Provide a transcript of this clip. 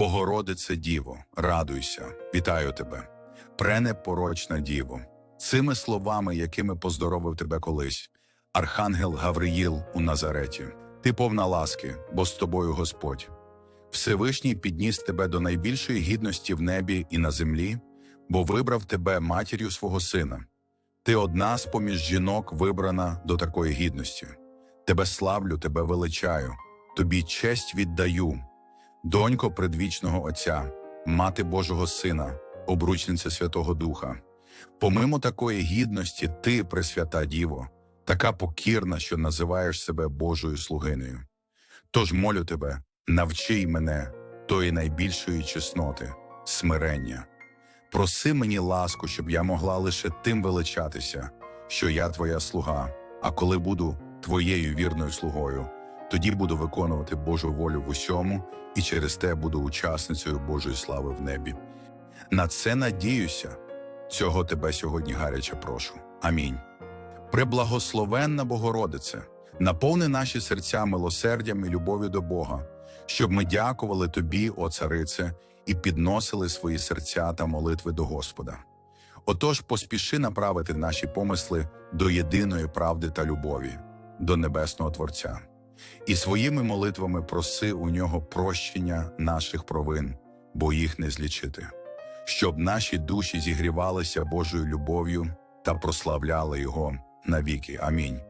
Богородице Діво, радуйся, вітаю тебе, пренепорочна Діво. Цими словами, якими поздоровив тебе колись, Архангел Гавриїл у Назареті. Ти повна ласки, бо з тобою Господь. Всевишній підніс тебе до найбільшої гідності в небі і на землі, бо вибрав тебе матір'ю свого сина. Ти одна з поміж жінок вибрана до такої гідності. Тебе славлю, тебе величаю, тобі честь віддаю. Донько предвічного Отця, мати Божого Сина, обручниця Святого Духа. Помимо такої гідності, ти, Пресвята Діво, така покірна, що називаєш себе Божою слугинею. Тож молю тебе, навчи й мене тої найбільшої чесноти, смирення. Проси мені ласку, щоб я могла лише тим величатися, що я твоя слуга, а коли буду твоєю вірною слугою, тоді буду виконувати Божу волю в усьому і через те буду учасницею Божої слави в небі. На це надіюся, цього тебе сьогодні гаряче прошу. Амінь. Преблагословенна Богородице, наповни наші серця милосердям і любов'ю до Бога, щоб ми дякували Тобі, о царице, і підносили свої серця та молитви до Господа. Отож, поспіши направити наші помисли до єдиної правди та любові, до Небесного Творця, і своїми молитвами проси у нього прощення наших провин, бо їх не злічити, щоб наші душі зігрівалися Божою любов'ю та прославляли Його навіки. Амінь.